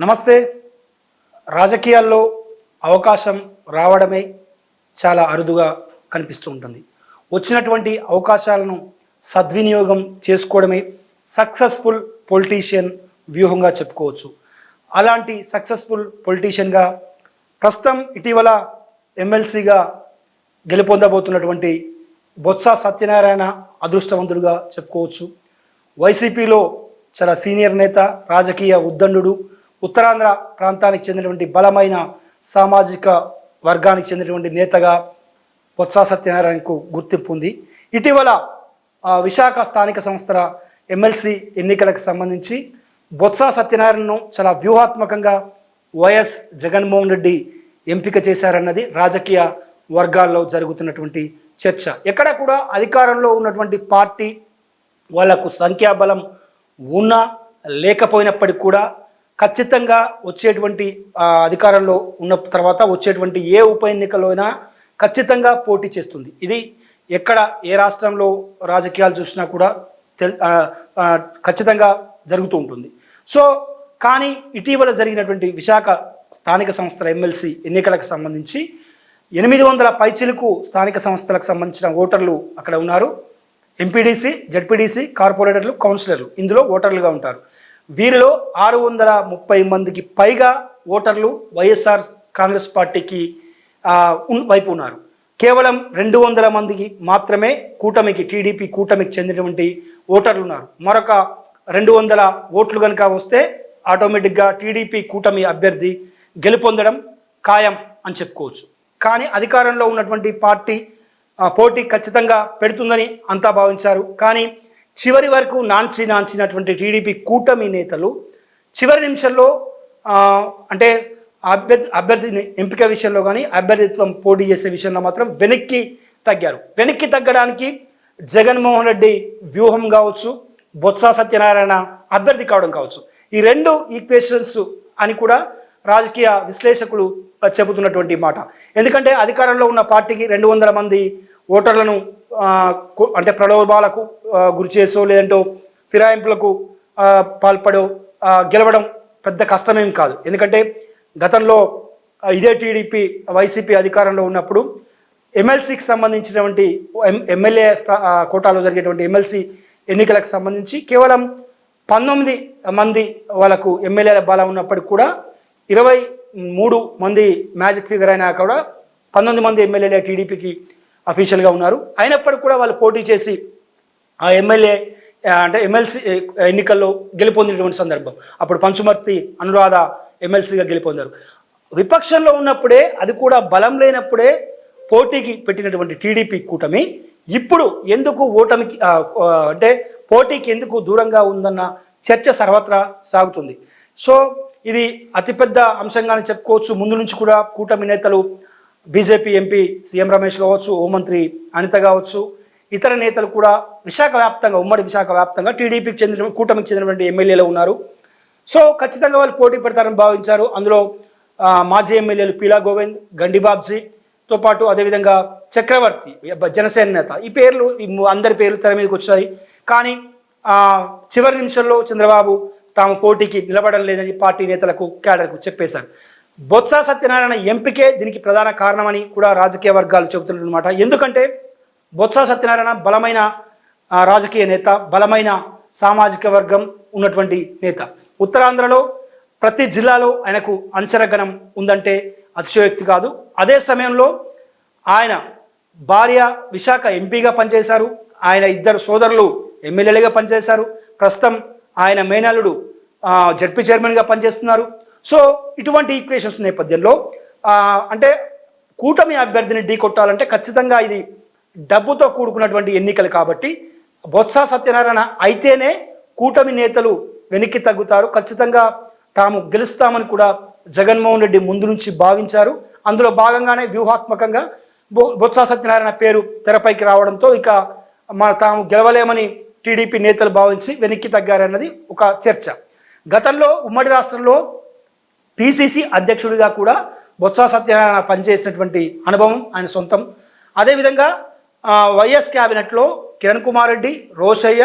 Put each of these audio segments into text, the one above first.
నమస్తే. రాజకీయాల్లో అవకాశం రావడమే చాలా అరుదుగా కనిపిస్తూ ఉంటుంది. వచ్చినటువంటి అవకాశాలను సద్వినియోగం చేసుకోవడమే సక్సెస్ఫుల్ పొలిటీషియన్ వ్యూహంగా చెప్పుకోవచ్చు. అలాంటి సక్సెస్ఫుల్ పొలిటీషియన్గా ప్రస్తుతం ఇటీవల ఎమ్మెల్సీగా గెలుపొందబోతున్నటువంటి బొత్స సత్యనారాయణ అదృష్టవంతుడుగా చెప్పుకోవచ్చు. వైసీపీలో చాలా సీనియర్ నేత రాజకీయ ఉద్దండు ఉత్తరాంధ్ర ప్రాంతానికి చెందినటువంటి బలమైన సామాజిక వర్గానికి చెందినటువంటి నేతగా బొత్స సత్యనారాయణకు గుర్తింపు ఉంది. ఇటీవల విశాఖ స్థానిక సంస్థల ఎమ్మెల్సీ ఎన్నికలకు సంబంధించి బొత్స సత్యనారాయణను చాలా వ్యూహాత్మకంగా వైఎస్ జగన్మోహన్ రెడ్డి ఎంపిక చేశారన్నది రాజకీయ వర్గాల్లో జరుగుతున్నటువంటి చర్చ. ఎక్కడ కూడా అధికారంలో ఉన్నటువంటి పార్టీ వాళ్ళకు సంఖ్యాబలం ఉన్నా లేకపోయినప్పటికీ కూడా ఖచ్చితంగా వచ్చేటువంటి అధికారంలో ఉన్న తర్వాత వచ్చేటువంటి ఏ ఉప ఎన్నికలో అయినా ఖచ్చితంగా పోటీ చేస్తుంది. ఇది ఎక్కడ ఏ రాష్ట్రంలో రాజకీయాలు చూసినా కూడా తెల్ ఖచ్చితంగా జరుగుతూ ఉంటుంది. సో కానీ ఇటీవల జరిగినటువంటి విశాఖ స్థానిక సంస్థల ఎమ్మెల్సీ ఎన్నికలకు సంబంధించి ఎనిమిది వందల పైచిలకు స్థానిక సంస్థలకు సంబంధించిన ఓటర్లు అక్కడ ఉన్నారు. ఎంపీడీసీ జడ్పీడీసీ కార్పొరేటర్లు కౌన్సిలర్లు. ఇందులో ఓటర్లుగా ఉంటారు. వీరిలో ఆరు వందల ముప్పై మందికి పైగా ఓటర్లు వైఎస్ఆర్ కాంగ్రెస్ పార్టీకి వైపు ఉన్నారు. కేవలం రెండు వందల మందికి మాత్రమే కూటమికి టీడీపీ కూటమికి చెందినటువంటి ఓటర్లు ఉన్నారు. మరొక రెండు వందల ఓట్లు కనుక వస్తే ఆటోమేటిక్గా టీడీపీ కూటమి అభ్యర్థి గెలుపొందడం ఖాయం అని చెప్పుకోవచ్చు. కానీ అధికారంలో ఉన్నటువంటి పార్టీ పోటీ ఖచ్చితంగా పెడుతుందని అంతా భావించారు. కానీ చివరి వరకు నాంచి నాంచినటువంటి టీడీపీ కూటమి నేతలు చివరి నిమిషంలో అంటే అభ్యర్థి అభ్యర్థిని ఎంపిక విషయంలో కానీ అభ్యర్థిత్వం పోటీ చేసే విషయంలో మాత్రం వెనక్కి తగ్గారు. వెనక్కి తగ్గడానికి జగన్మోహన్ రెడ్డి వ్యూహం కావచ్చు బొత్స సత్యనారాయణ అభ్యర్థి కావడం కావచ్చు. ఈ రెండు ఈక్వేషన్స్ అని కూడా రాజకీయ విశ్లేషకులు చెబుతున్నటువంటి మాట. ఎందుకంటే అధికారంలో ఉన్న పార్టీకి రెండు వందల మంది ఓటర్లను అంటే ప్రలోభాలకు గురి చేసో లేదంటే ఫిరాయింపులకు పాల్పడో గెలవడం పెద్ద కష్టమేం కాదు. ఎందుకంటే గతంలో ఇదే టీడీపీ వైసీపీ అధికారంలో ఉన్నప్పుడు ఎమ్మెల్సీకి సంబంధించినటువంటి ఎమ్మెల్యే కోటాలో జరిగేటువంటి ఎమ్మెల్సీ ఎన్నికలకు సంబంధించి కేవలం పంతొమ్మిది మంది వాళ్ళకు ఎమ్మెల్యేల బలం ఉన్నప్పటికి కూడా ఇరవై మూడు మంది మ్యాజిక్ ఫిగర్ అయినా కూడా పంతొమ్మిది మంది ఎమ్మెల్యేలే టీడీపీకి అఫీషియల్గా ఉన్నారు. అయినప్పటికీ కూడా వాళ్ళు పోటీ చేసి ఆ ఎమ్మెల్యే అంటే ఎమ్మెల్సీ ఎన్నికల్లో గెలుపొందినటువంటి సందర్భం. అప్పుడు పంచుమర్తి అనురాధ ఎమ్మెల్సీగా గెలుపొందారు. విపక్షంలో ఉన్నప్పుడే అది కూడా బలం లేనప్పుడే పోటీకి పెట్టినటువంటి టీడీపీ కూటమి ఇప్పుడు ఎందుకు ఓటమికి అంటే పోటీకి ఎందుకు దూరంగా ఉందన్న చర్చ సర్వత్రా సాగుతుంది. సో ఇది అతిపెద్ద అంశంగానే చెప్పుకోవచ్చు. ముందు నుంచి కూడా కూటమి నేతలు బీజేపీ ఎంపీ సీఎం రమేష్ కావచ్చు హోంమంత్రి అనిత కావచ్చు ఇతర నేతలు కూడా విశాఖ వ్యాప్తంగా ఉమ్మడి విశాఖ వ్యాప్తంగా టీడీపీకి చెందిన కూటమికి చెందినటువంటి ఎమ్మెల్యేలు ఉన్నారు. సో ఖచ్చితంగా వాళ్ళు పోటీ పెడతారని భావించారు. అందులో మాజీ ఎమ్మెల్యేలు పీలా గోవింద్ గండిబాబ్జీతో పాటు అదేవిధంగా చక్రవర్తి జనసేన నేత. ఈ పేర్లు ఈ అందరి పేర్లు తెర మీదకి వచ్చాయి. కానీ చివరి నిమిషంలో చంద్రబాబు తాము పోటీకి నిలబడడం లేదని పార్టీ నేతలకు క్యాడర్కు చెప్పేశారు. బొత్స సత్యనారాయణ ఎంపికే దీనికి ప్రధాన కారణమని కూడా రాజకీయ వర్గాలు చెబుతున్నారనమాట ఎందుకంటే బొత్స సత్యనారాయణ బలమైన రాజకీయ నేత బలమైన సామాజిక వర్గం ఉన్నటువంటి నేత. ఉత్తరాంధ్రలో ప్రతి జిల్లాలో ఆయనకు అంచరగణం ఉందంటే అతిశయోక్తి కాదు. అదే సమయంలో ఆయన భార్య విశాఖ ఎంపీగా పనిచేశారు. ఆయన ఇద్దరు సోదరులు ఎమ్మెల్యేలుగా పనిచేశారు. ప్రస్తుతం ఆయన మేనల్లుడు జడ్పీ చైర్మన్గా పనిచేస్తున్నారు. సో ఇటువంటి ఈక్వేషన్స్ నేపథ్యంలో అంటే కూటమి అభ్యర్థిని ఢీ కొట్టాలంటే ఖచ్చితంగా ఇది డబ్బుతో కూడుకున్నటువంటి ఎన్నికలు కాబట్టి బొత్స సత్యనారాయణ అయితేనే కూటమి నేతలు వెనక్కి తగ్గుతారు. ఖచ్చితంగా తాము గెలుస్తామని కూడా జగన్మోహన్ రెడ్డి ముందు నుంచి భావించారు. అందులో భాగంగానే వ్యూహాత్మకంగా బొ- బొత్స సత్యనారాయణ పేరు తెరపైకి రావడంతో ఇక మన తాము గెలవలేమని టీడీపీ నేతలు భావించి వెనక్కి తగ్గారన్నది ఒక చర్చ. గతంలో ఉమ్మడి రాష్ట్రంలో పిసిసి అధ్యక్షుడిగా కూడా బొత్స సత్యనారాయణ పనిచేసినటువంటి అనుభవం ఆయన సొంతం. అదేవిధంగా వైఎస్ క్యాబినెట్లో కిరణ్ కుమార్ రెడ్డి రోషయ్య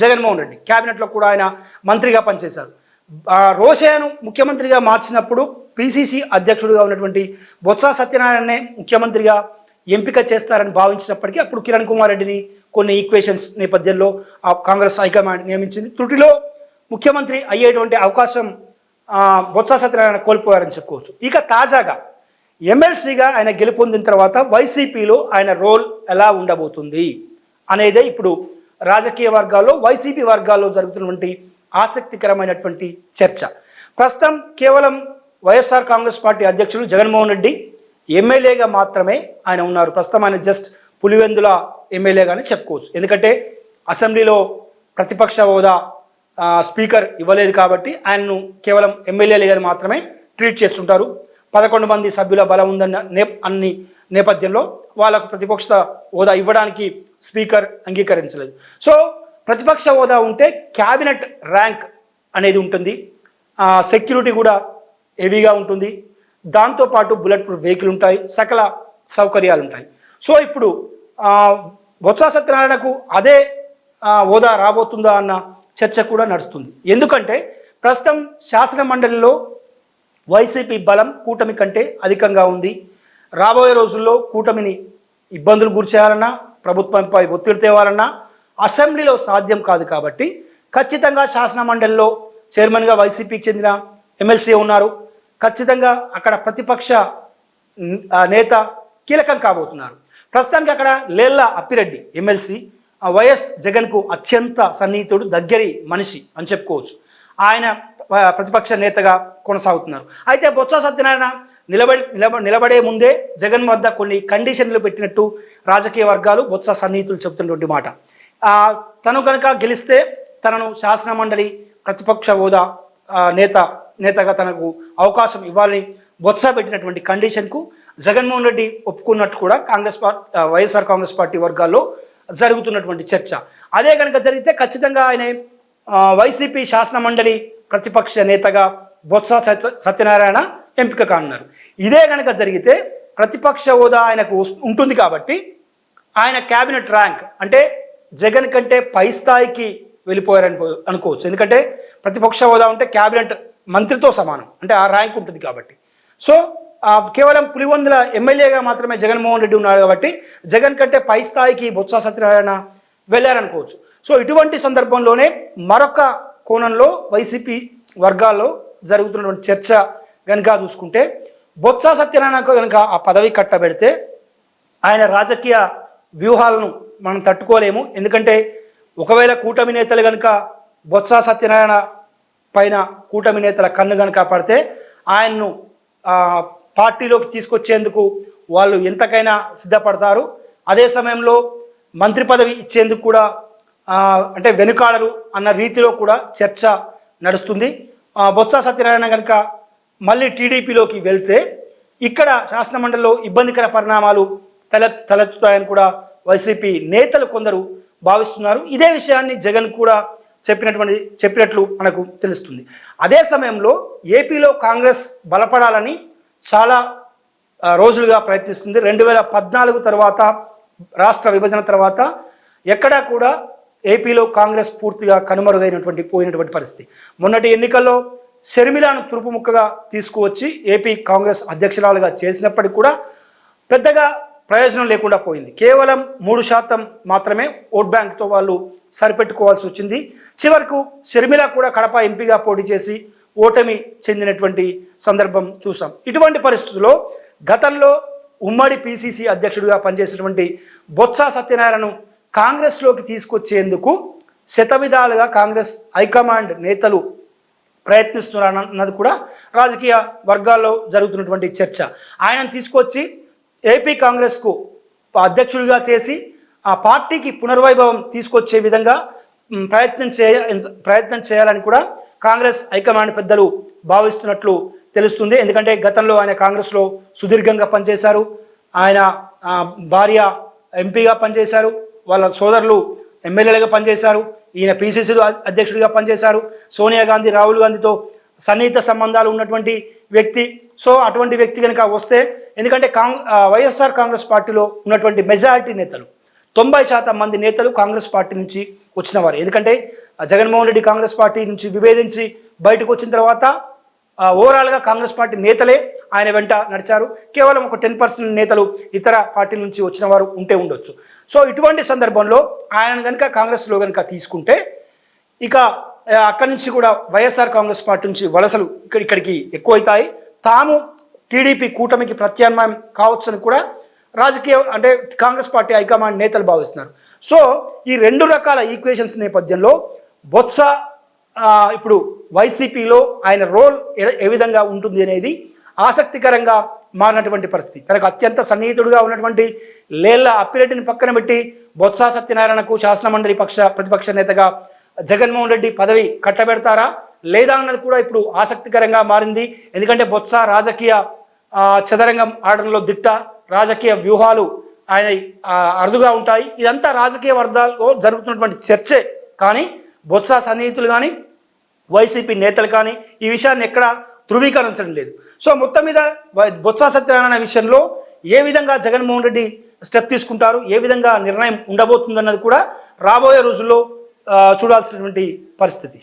జగన్మోహన్ రెడ్డి క్యాబినెట్లో కూడా ఆయన మంత్రిగా పనిచేశారు. రోషయ్యను ముఖ్యమంత్రిగా మార్చినప్పుడు పిసిసి అధ్యక్షుడిగా ఉన్నటువంటి బొత్స సత్యనారాయణనే ముఖ్యమంత్రిగా ఎంపిక చేస్తారని భావించినప్పటికీ అప్పుడు కిరణ్ కుమార్ రెడ్డిని కొన్ని ఈక్వేషన్స్ నేపథ్యంలో ఆ కాంగ్రెస్ హైకమాండ్ నియమించింది. త్రుటిలో ముఖ్యమంత్రి అయ్యేటువంటి అవకాశం బొత్స సత్యనారాయణ కోల్పోయారని చెప్పుకోవచ్చు. ఇక తాజాగా ఎమ్మెల్సీగా ఆయన గెలుపొందిన తర్వాత వైసీపీలో ఆయన రోల్ ఎలా ఉండబోతుంది అనేదే ఇప్పుడు రాజకీయ వర్గాల్లో వైసీపీ వర్గాల్లో జరుగుతున్నటువంటి ఆసక్తికరమైనటువంటి చర్చ. ప్రస్తుతం కేవలం వైఎస్ఆర్ కాంగ్రెస్ పార్టీ అధ్యక్షులు జగన్మోహన్ రెడ్డి ఎమ్మెల్యేగా మాత్రమే ఆయన ఉన్నారు. ప్రస్తుతం ఆయన జస్ట్ పులివెందుల ఎమ్మెల్యేగానే చెప్పుకోవచ్చు. ఎందుకంటే అసెంబ్లీలో ప్రతిపక్ష హోదా స్పీకర్ ఇవ్వలేదు కాబట్టి ఆయన్ను కేవలం ఎమ్మెల్యేలుగా మాత్రమే ట్రీట్ చేస్తుంటారు. పదకొండు మంది సభ్యుల బలం ఉందన్న నే అన్ని నేపథ్యంలో వాళ్ళకు ప్రతిపక్ష హోదా ఇవ్వడానికి స్పీకర్ అంగీకరించలేదు. సో ప్రతిపక్ష హోదా ఉంటే క్యాబినెట్ ర్యాంక్ అనేది ఉంటుంది. సెక్యూరిటీ కూడా హెవీగా ఉంటుంది. దాంతోపాటు బుల్లెట్ ప్రూఫ్ వెహికల్ ఉంటాయి. సకల సౌకర్యాలు ఉంటాయి. సో ఇప్పుడు బొత్స సత్యనారాయణకు అదే హోదా రాబోతుందా అన్న చర్చ కూడా నడుస్తుంది. ఎందుకంటే ప్రస్తుతం శాసన మండలిలో వైసీపీ బలం కూటమి కంటే అధికంగా ఉంది. రాబోయే రోజుల్లో కూటమిని ఇబ్బందులు గురిచేయాలన్నా ప్రభుత్వంపై ఒత్తిడి తేవాలన్నా అసెంబ్లీలో సాధ్యం కాదు కాబట్టి ఖచ్చితంగా శాసన మండలిలో చైర్మన్గా వైసీపీకి చెందిన ఎమ్మెల్సీ ఉన్నారు. ఖచ్చితంగా అక్కడ ప్రతిపక్ష నేత కీలకం కాబోతున్నారు. ప్రస్తుతానికి అక్కడ లేల్లా అప్పిరెడ్డి ఎమ్మెల్సీ వైఎస్ జగన్కు అత్యంత సన్నిహితుడు దగ్గరి మనిషి అని చెప్పుకోవచ్చు. ఆయన ప్రతిపక్ష నేతగా కొనసాగుతున్నారు. అయితే బొత్స సత్యనారాయణ నిలబడి నిలబ నిలబడే ముందే జగన్ వద్ద కొన్ని కండిషన్లు పెట్టినట్టు రాజకీయ వర్గాలు బొత్స సన్నిహితులు చెబుతున్నటువంటి మాట. తను కనుక గెలిస్తే తనను శాసన మండలి ప్రతిపక్ష హోదా నేత నేతగా తనకు అవకాశం ఇవ్వాలని బొత్స పెట్టినటువంటి కండిషన్కు జగన్మోహన్ రెడ్డి ఒప్పుకున్నట్టు కూడా Congress party YSR Congress party వర్గాల్లో జరుగుతున్నటువంటి చర్చ. అదే కనుక జరిగితే ఖచ్చితంగా ఆయన వైసీపీ శాసన మండలి ప్రతిపక్ష నేతగా బొత్స సత్య- సత్యనారాయణ ఎంపిక కానున్నారు. ఇదే కనుక జరిగితే ప్రతిపక్ష హోదా ఆయనకు ఉంటుంది కాబట్టి ఆయన క్యాబినెట్ ర్యాంక్ అంటే జగన్ కంటే పై స్థాయికి వెళ్ళిపోయారని అనుకోవచ్చు. ఎందుకంటే ప్రతిపక్ష హోదా ఉంటే క్యాబినెట్ మంత్రితో సమానం. అంటే ఆ ర్యాంక్ ఉంటుంది కాబట్టి. సో కేవలం పులివందుల ఎమ్మెల్యేగా మాత్రమే జగన్మోహన్ రెడ్డి ఉన్నారు కాబట్టి జగన్ కంటే పై స్థాయికి బొత్స సత్యనారాయణ వెళ్ళారనుకోవచ్చు. సో ఇటువంటి సందర్భంలోనే మరొక కోణంలో వైసీపీ వర్గాల్లో జరుగుతున్నటువంటి చర్చ కనుక చూసుకుంటే బొత్స సత్యనారాయణకు కనుక ఆ పదవి కట్టబెడితే ఆయన రాజకీయ వ్యూహాలను మనం తట్టుకోలేము. ఎందుకంటే ఒకవేళ కూటమి నేతలు కనుక బొత్స సత్యనారాయణ పైన కూటమి నేతల కన్ను కనుక పడితే ఆయన్ను పార్టీలోకి తీసుకొచ్చేందుకు వాళ్ళు ఎంతకైనా సిద్ధపడతారు. అదే సమయంలో మంత్రి పదవి ఇచ్చేందుకు కూడా అంటే వెనుకాడరు అన్న రీతిలో కూడా చర్చ నడుస్తుంది. బొత్స సత్యనారాయణ కనుక మళ్ళీ టీడీపీలోకి వెళ్తే ఇక్కడ శాసనమండలిలో ఇబ్బందికర పరిణామాలు తల తలెత్తుతాయని కూడా వైసీపీ నేతలు కొందరు భావిస్తున్నారు. ఇదే విషయాన్ని జగన్ కూడా చెప్పినటువంటి చెప్పినట్లు మనకు తెలుస్తుంది. అదే సమయంలో ఏపీలో కాంగ్రెస్ బలపడాలని చాలా రోజులుగా ప్రయత్నిస్తుంది. రెండు వేల పద్నాలుగు తర్వాత రాష్ట్ర విభజన తర్వాత ఎక్కడా కూడా ఏపీలో కాంగ్రెస్ పూర్తిగా కనుమరుగైనటువంటి పోయినటువంటి పరిస్థితి. మొన్నటి ఎన్నికల్లో షర్మిలాను తురుపు ముక్కగా తీసుకువచ్చి ఏపీ కాంగ్రెస్ అధ్యక్షురాలుగా చేసినప్పటికీ కూడా పెద్దగా ప్రయోజనం లేకుండా పోయింది. కేవలం మూడు శాతం మాత్రమే ఓట్ బ్యాంక్తో వాళ్ళు సరిపెట్టుకోవాల్సి వచ్చింది. చివరకు షర్మిల కూడా కడప ఎంపీగా పోటీ చేసి ఓటమి చెందినటువంటి సందర్భం చూసాం. ఇటువంటి పరిస్థితుల్లో గతంలో ఉమ్మడి పిసిసి అధ్యక్షుడిగా పనిచేసినటువంటి బొత్స సత్యనారాయణను కాంగ్రెస్లోకి తీసుకొచ్చేందుకు శతవిధాలుగా కాంగ్రెస్ హైకమాండ్ నేతలు ప్రయత్నిస్తున్నారన్నది కూడా రాజకీయ వర్గాల్లో జరుగుతున్నటువంటి చర్చ. ఆయనను తీసుకొచ్చి ఏపీ కాంగ్రెస్కు అధ్యక్షుడిగా చేసి ఆ పార్టీకి పునర్వైభవం తీసుకొచ్చే విధంగా ప్రయత్నం చేయ ప్రయత్నం చేయాలని కూడా కాంగ్రెస్ హైకమాండ్ పెద్దలు భావిస్తున్నట్లు తెలుస్తుంది. ఎందుకంటే గతంలో ఆయన కాంగ్రెస్లో సుదీర్ఘంగా పనిచేశారు. ఆయన భార్య ఎంపీగా పనిచేశారు. వాళ్ళ సోదరులు ఎమ్మెల్యేలుగా పనిచేశారు. ఈయన పిసిసి అధ్యక్షుడిగా పనిచేశారు. సోనియా గాంధీ రాహుల్ గాంధీతో సన్నిహిత సంబంధాలు ఉన్నటువంటి వ్యక్తి. సో అటువంటి వ్యక్తి కనుక వస్తే ఎందుకంటే కాంగ్ వైఎస్ఆర్ కాంగ్రెస్ పార్టీలో ఉన్నటువంటి మెజారిటీ నేతలు తొంభై శాతం మంది నేతలు కాంగ్రెస్ పార్టీ నుంచి వచ్చినవారు ఎందుకంటే జగన్మోహన్ రెడ్డి కాంగ్రెస్ పార్టీ నుంచి విభేదించి బయటకు వచ్చిన తర్వాత ఓవరాల్గా కాంగ్రెస్ పార్టీ నేతలే ఆయన వెంట నడిచారు. కేవలం ఒక టెన్ పర్సెంట్ నేతలు ఇతర పార్టీల నుంచి వచ్చిన వారు ఉంటే ఉండొచ్చు. సో ఇటువంటి సందర్భంలో ఆయన కనుక కాంగ్రెస్లో కనుక తీసుకుంటే ఇక అక్కడి నుంచి కూడా వైఎస్ఆర్ కాంగ్రెస్ పార్టీ నుంచి వలసలు ఇక్కడ ఇక్కడికి ఎక్కువైతాయి. తాము టీడీపీ కూటమికి ప్రత్యామ్నాయం కావచ్చని కూడా రాజకీయ అంటే కాంగ్రెస్ పార్టీ హైకమాండ్ నేతలు భావిస్తున్నారు. సో ఈ రెండు రకాల ఈక్వేషన్స్ నేపథ్యంలో బొత్స ఇప్పుడు వైసీపీలో ఆయన రోల్ ఏ- విధంగా ఉంటుంది అనేది ఆసక్తికరంగా మారినటువంటి పరిస్థితి. తనకు అత్యంత సన్నిహితుడుగా ఉన్నటువంటి లేళ్ళ అప్పిరెడ్డిని పక్కన పెట్టి బొత్స సత్యనారాయణకు శాసనమండలి పక్ష ప్రతిపక్ష నేతగా జగన్మోహన్ రెడ్డి పదవి కట్టబెడతారా లేదా అన్నది కూడా ఇప్పుడు ఆసక్తికరంగా మారింది. ఎందుకంటే బొత్స రాజకీయ చదరంగం ఆడడంలో దిట్ట రాజకీయ వ్యూహాలు ఆయన అరుదుగా ఉంటాయి. ఇదంతా రాజకీయ వర్గాల్లో జరుగుతున్నటువంటి చర్చే. కానీ బొత్స సన్నిహితులు కానీ వైసీపీ నేతలు కానీ ఈ విషయాన్ని ఎక్కడ ధృవీకరించడం లేదు. సో మొత్తం మీద వై- బొత్స సత్యనారాయణ విషయంలో ఏ విధంగా జగన్మోహన్ రెడ్డి స్టెప్ తీసుకుంటారు ఏ విధంగా నిర్ణయం ఉండబోతుందన్నది కూడా రాబోయే రోజుల్లో చూడాల్సినటువంటి పరిస్థితి.